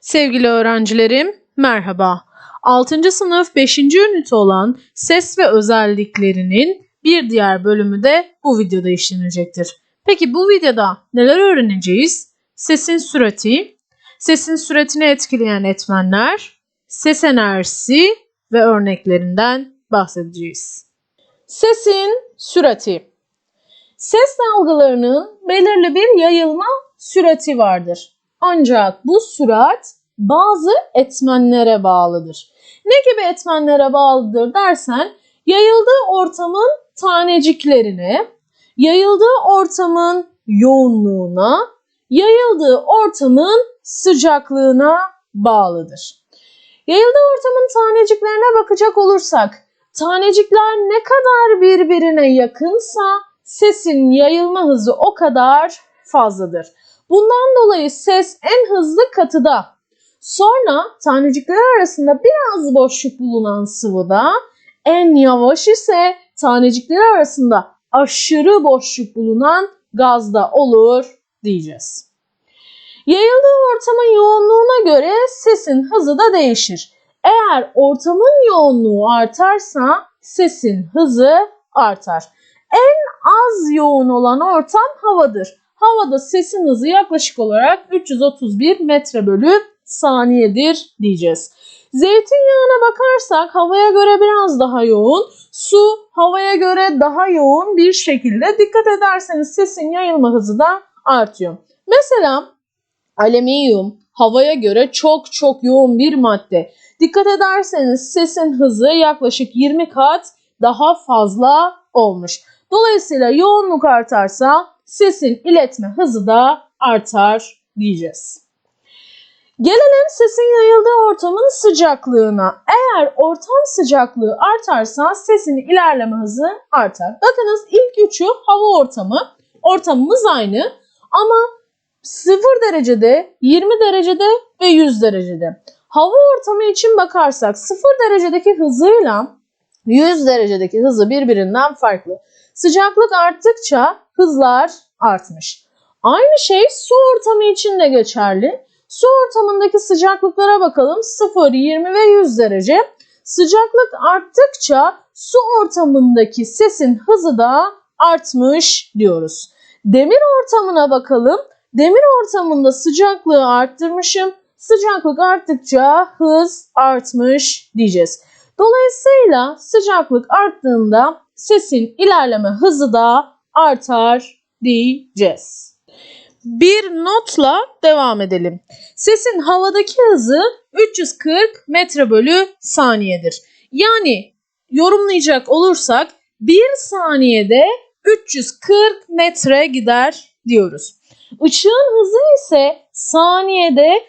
Sevgili öğrencilerim, merhaba. 6. sınıf 5. ünite olan ses ve özelliklerinin bir diğer bölümü de bu videoda işlenecektir. Peki bu videoda neler öğreneceğiz? Sesin sürati, sesin süratini etkileyen etmenler, ses enerjisi ve örneklerinden bahsedeceğiz. Sesin sürati. Ses dalgalarının belirli bir yayılma sürati vardır. Ancak bu sürat bazı etmenlere bağlıdır. Ne gibi etmenlere bağlıdır dersen yayıldığı ortamın taneciklerine, yayıldığı ortamın yoğunluğuna, yayıldığı ortamın sıcaklığına bağlıdır. Yayıldığı ortamın taneciklerine bakacak olursak, tanecikler ne kadar birbirine yakınsa sesin yayılma hızı o kadar fazladır. Bundan dolayı ses en hızlı katıda. Sonra tanecikler arasında biraz boşluk bulunan sıvıda en yavaş ise tanecikler arasında aşırı boşluk bulunan gazda olur diyeceğiz. Yayıldığı ortamın yoğunluğuna göre sesin hızı da değişir. Eğer ortamın yoğunluğu artarsa sesin hızı artar. En az yoğun olan ortam havadır. Havada sesin hızı yaklaşık olarak 331 metre bölü saniyedir diyeceğiz. Zeytinyağına bakarsak havaya göre biraz daha yoğun, su havaya göre daha yoğun bir şekilde dikkat ederseniz sesin yayılma hızı da artıyor. Mesela alüminyum havaya göre çok çok yoğun bir madde. Dikkat ederseniz sesin hızı yaklaşık 20 kat daha fazla olmuş. Dolayısıyla yoğunluk artarsa sesin iletme hızı da artar diyeceğiz. Gelelim sesin yayıldığı ortamın sıcaklığına. Eğer ortam sıcaklığı artarsa sesin ilerleme hızı artar. Bakınız ilk üçü hava ortamı. Ortamımız aynı ama 0 derecede, 20 derecede ve 100 derecede. Hava ortamı için bakarsak 0 derecedeki hızıyla 100 derecedeki hızı birbirinden farklı. Sıcaklık arttıkça hızlar artmış. Aynı şey su ortamı için de geçerli. Su ortamındaki sıcaklıklara bakalım 0, 20 ve 100 derece. Sıcaklık arttıkça su ortamındaki sesin hızı da artmış diyoruz. Demir ortamına bakalım. Demir ortamında sıcaklığı arttırmışım. Sıcaklık arttıkça hız artmış diyeceğiz. Dolayısıyla sıcaklık arttığında sesin ilerleme hızı da artar diyeceğiz. Bir notla devam edelim. Sesin havadaki hızı 340 metre bölü saniyedir. Yani yorumlayacak olursak 1 saniyede 340 metre gider diyoruz. Işığın hızı ise saniyede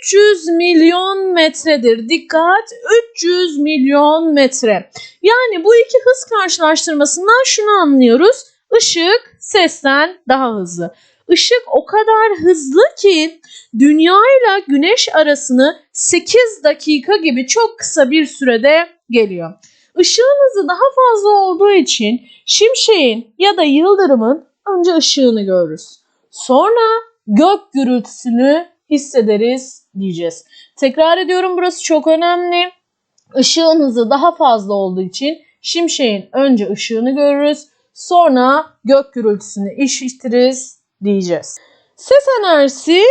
300 milyon metredir. Dikkat 300 milyon metre. Yani bu iki hız karşılaştırmasından şunu anlıyoruz. Işık sesten daha hızlı. Işık o kadar hızlı ki dünya ile güneş arasını 8 dakika gibi çok kısa bir sürede geliyor. Işığın hızı daha fazla olduğu için şimşeğin ya da yıldırımın önce ışığını görürüz. Sonra gök gürültüsünü hissederiz diyeceğiz. Tekrar ediyorum burası çok önemli. Işığın hızı daha fazla olduğu için şimşeğin önce ışığını görürüz. Sonra gök gürültüsünü işitiriz diyeceğiz. Ses enerjisi,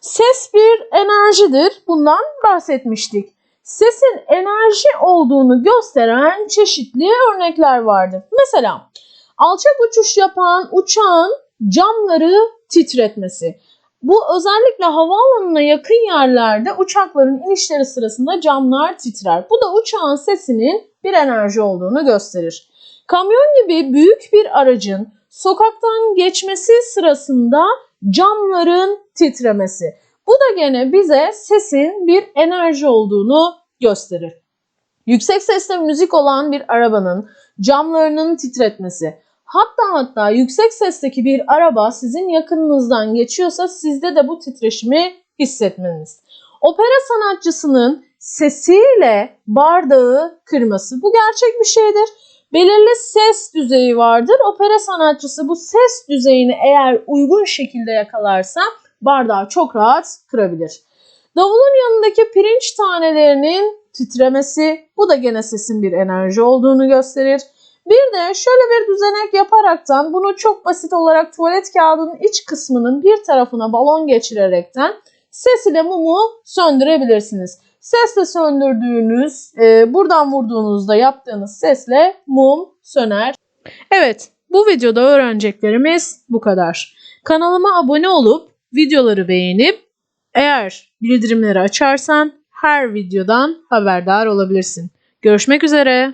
ses bir enerjidir. Bundan bahsetmiştik. Sesin enerji olduğunu gösteren çeşitli örnekler vardır. Mesela alçak uçuş yapan uçağın camları titretmesi. Bu özellikle havaalanına yakın yerlerde uçakların inişleri sırasında camlar titrer. Bu da uçağın sesinin bir enerji olduğunu gösterir. Kamyon gibi büyük bir aracın sokaktan geçmesi sırasında camların titremesi. Bu da gene bize sesin bir enerji olduğunu gösterir. Yüksek sesle müzik olan bir arabanın camlarının titretmesi. Hatta hatta yüksek sesteki bir araba sizin yakınınızdan geçiyorsa sizde de bu titreşimi hissetmeniz. Opera sanatçısının sesiyle bardağı kırması. Bu gerçek bir şeydir. Belirli ses düzeyi vardır. Opera sanatçısı bu ses düzeyini eğer uygun şekilde yakalarsa bardağı çok rahat kırabilir. Davulun yanındaki pirinç tanelerinin titremesi bu da gene sesin bir enerji olduğunu gösterir. Bir de şöyle bir düzenek yaparaktan bunu çok basit olarak tuvalet kağıdının iç kısmının bir tarafına balon geçirerekten ses ile mumu söndürebilirsiniz. Sesle söndürdüğünüz, e, buradan vurduğunuzda yaptığınız sesle mum söner. Evet, bu videoda öğreneceklerimiz bu kadar. Kanalıma abone olup videoları beğenip eğer bildirimleri açarsan her videodan haberdar olabilirsin. Görüşmek üzere.